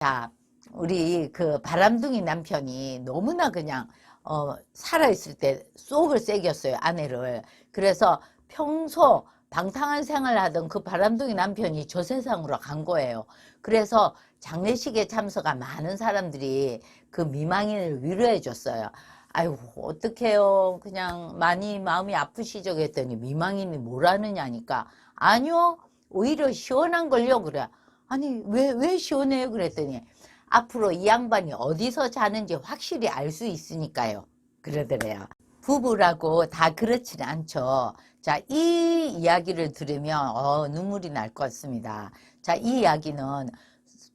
자, 우리 그 바람둥이 남편이 너무나 그냥 어, 살아있을 때 쏙을 새겼어요, 아내를. 그래서 평소 방탕한 생활을 하던 그 바람둥이 남편이 저 세상으로 간 거예요. 그래서 장례식에 참석한 많은 사람들이 그 미망인을 위로해 줬어요. 아이고, 어떡해요. 그냥 많이 마음이 아프시죠? 그랬더니 미망인이 뭐라느냐니까. 아니요, 오히려 시원한 걸요. 그래. 아니, 왜, 왜 시원해요? 그랬더니 앞으로 이 양반이 어디서 자는지 확실히 알 수 있으니까요. 그러더래요. 부부라고 다 그렇지는 않죠. 자, 이 이야기를 들으면 어, 눈물이 날 것 같습니다. 자, 이 이야기는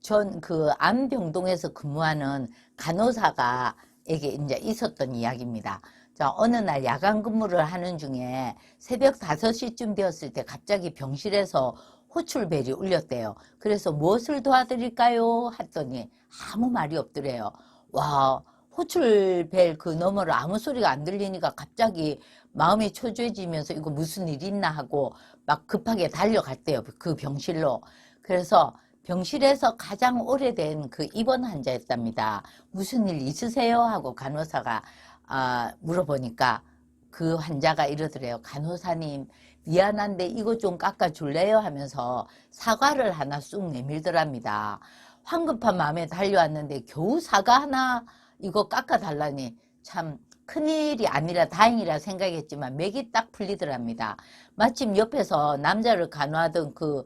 전그 안병동에서 근무하는 간호사가 에게 이제 있었던 이야기입니다. 자, 어느 날 야간 근무를 하는 중에 새벽 5시쯤 되었을 때 갑자기 병실에서 호출벨이 울렸대요. 그래서 무엇을 도와드릴까요? 했더니 아무 말이 없더래요. 와, 호출벨 그 너머로 아무 소리가 안 들리니까 갑자기 마음이 초조해지면서 이거 무슨 일 있나 하고 막 급하게 달려갔대요. 그 병실로. 그래서 병실에서 가장 오래된 그 입원 환자였답니다. 무슨 일 있으세요? 하고 간호사가 아, 물어보니까 그 환자가 이러더래요. 간호사님, 미안한데 이거 좀 깎아줄래요? 하면서 사과를 하나 쑥 내밀더랍니다. 황급한 마음에 달려왔는데 겨우 사과 하나 이거 깎아달라니 참 큰일이 아니라 다행이라 생각했지만 맥이 딱 풀리더랍니다. 마침 옆에서 남자를 간호하던 그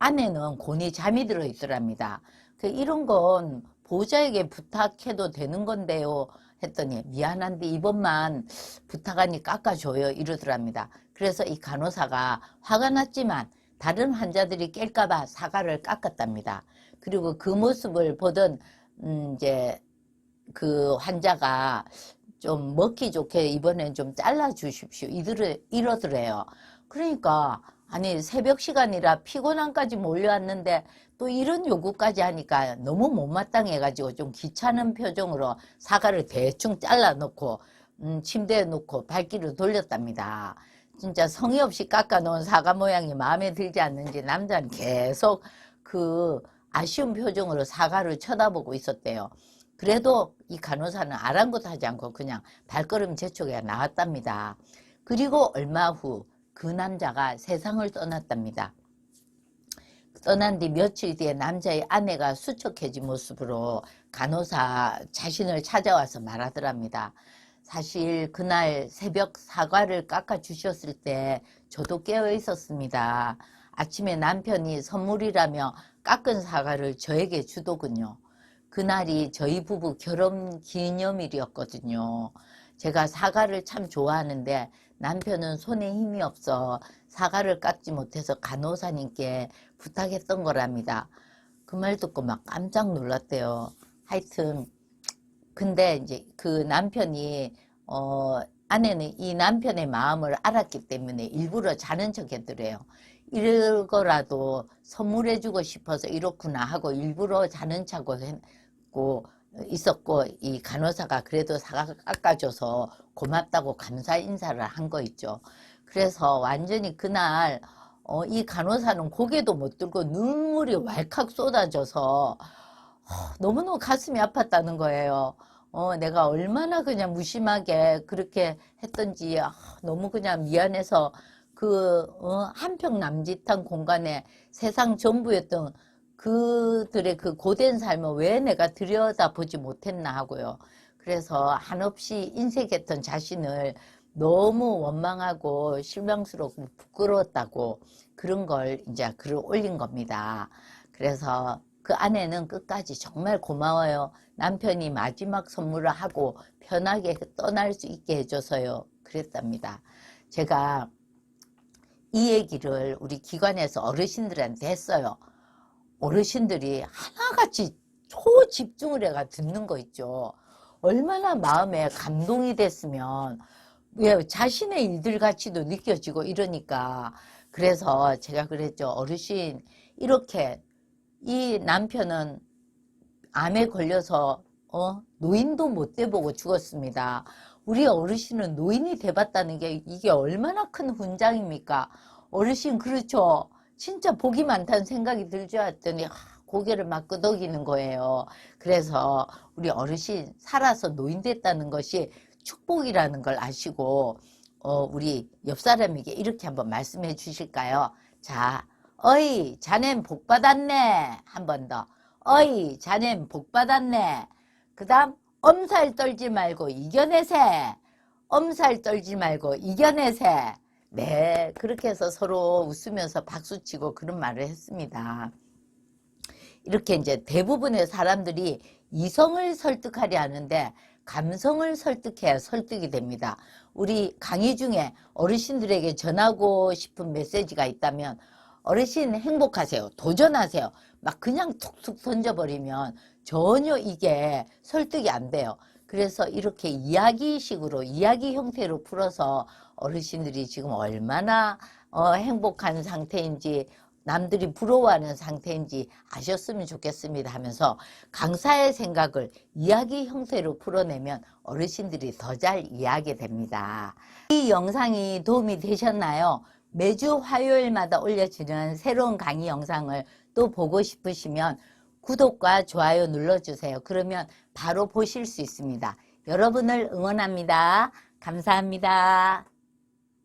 아내는 곤히 잠이 들어 있더랍니다. 그 이런 건 보호자에게 부탁해도 되는 건데요. 했더니 미안한데 이번만 부탁하니 깎아줘요 이러더랍니다. 그래서 이 간호사가 화가 났지만 다른 환자들이 깰까봐 사과를 깎았답니다. 그리고 그 모습을 보던 음 이제 그 환자가 좀 먹기 좋게 이번엔 좀 잘라 주십시오. 이들을 이러더래요. 그러니까 아니 새벽 시간이라 피곤함까지 몰려왔는데 또 이런 요구까지 하니까 너무 못마땅해가지고 좀 귀찮은 표정으로 사과를 대충 잘라 놓고 음, 침대에 놓고 발길을 돌렸답니다. 진짜 성의 없이 깎아 놓은 사과 모양이 마음에 들지 않는지 남자는 계속 그 아쉬운 표정으로 사과를 쳐다보고 있었대요. 그래도 이 간호사는 아랑곳하지 않고 그냥 발걸음 재촉에 나왔답니다. 그리고 얼마 후 그 남자가 세상을 떠났답니다. 떠난 뒤 며칠 뒤에 남자의 아내가 수척해진 모습으로 간호사 자신을 찾아와서 말하더랍니다. 사실 그날 새벽 사과를 깎아 주셨을 때 저도 깨어 있었습니다. 아침에 남편이 선물이라며 깎은 사과를 저에게 주더군요. 그날이 저희 부부 결혼 기념일이었거든요. 제가 사과를 참 좋아하는데 남편은 손에 힘이 없어 사과를 깎지 못해서 간호사님께 부탁했던 거랍니다. 그 말 듣고 막 깜짝 놀랐대요. 하여튼 근데 이제 그 남편이 어 아내는 이 남편의 마음을 알았기 때문에 일부러 자는 척 했더래요. 이거라도 선물해주고 싶어서 이렇구나 하고 일부러 자는 척하고 했고 있었고 이 간호사가 그래도 사과 깎아줘서 고맙다고 감사 인사를 한 거 있죠. 그래서 완전히 그날 어, 이 간호사는 고개도 못 들고 눈물이 왈칵 쏟아져서 어, 너무너무 가슴이 아팠다는 거예요. 어, 내가 얼마나 그냥 무심하게 그렇게 했던지 아, 너무 그냥 미안해서 그 어, 한평 남짓한 공간에 세상 전부였던 그들의 그 고된 삶을 왜 내가 들여다보지 못했나 하고요. 그래서 한없이 인색했던 자신을 너무 원망하고 실망스럽고 부끄러웠다고 그런 걸 이제 글을 올린 겁니다. 그래서 그 아내는 끝까지 정말 고마워요. 남편이 마지막 선물을 하고 편하게 떠날 수 있게 해줘서요. 그랬답니다. 제가 이 얘기를 우리 기관에서 어르신들한테 했어요. 어르신들이 하나같이 초집중을 해가 듣는 거 있죠. 얼마나 마음에 감동이 됐으면 왜 자신의 일들 가치도 느껴지고 이러니까 그래서 제가 그랬죠. 어르신 이렇게 이 남편은 암에 걸려서 어 노인도 못 돼보고 죽었습니다. 우리 어르신은 노인이 돼봤다는 게 이게 얼마나 큰 훈장입니까? 어르신 그렇죠. 진짜 복이 많다는 생각이 들지 않았더니 아, 고개를 막 끄덕이는 거예요. 그래서 우리 어르신 살아서 노인 됐다는 것이 축복이라는 걸 아시고 어, 우리 옆 사람에게 이렇게 한번 말씀해 주실까요? 자, 어이, 자넨 복 받았네. 한 번 더. 어이, 자넨 복 받았네. 그 다음, 엄살 떨지 말고 이겨내세. 엄살 떨지 말고 이겨내세. 네, 그렇게 해서 서로 웃으면서 박수치고 그런 말을 했습니다. 이렇게 이제 대부분의 사람들이 이성을 설득하려 하는데 감성을 설득해야 설득이 됩니다. 우리 강의 중에 어르신들에게 전하고 싶은 메시지가 있다면 어르신 행복하세요. 도전하세요. 막 그냥 툭툭 던져버리면 전혀 이게 설득이 안 돼요. 그래서 이렇게 이야기식으로 이야기 형태로 풀어서 어르신들이 지금 얼마나 어, 행복한 상태인지 남들이 부러워하는 상태인지 아셨으면 좋겠습니다 하면서 강사의 생각을 이야기 형태로 풀어내면 어르신들이 더 잘 이해하게 됩니다. 이 영상이 도움이 되셨나요? 매주 화요일마다 올려지는 새로운 강의 영상을 또 보고 싶으시면 구독과 좋아요 눌러주세요. 그러면 바로 보실 수 있습니다. 여러분을 응원합니다. 감사합니다.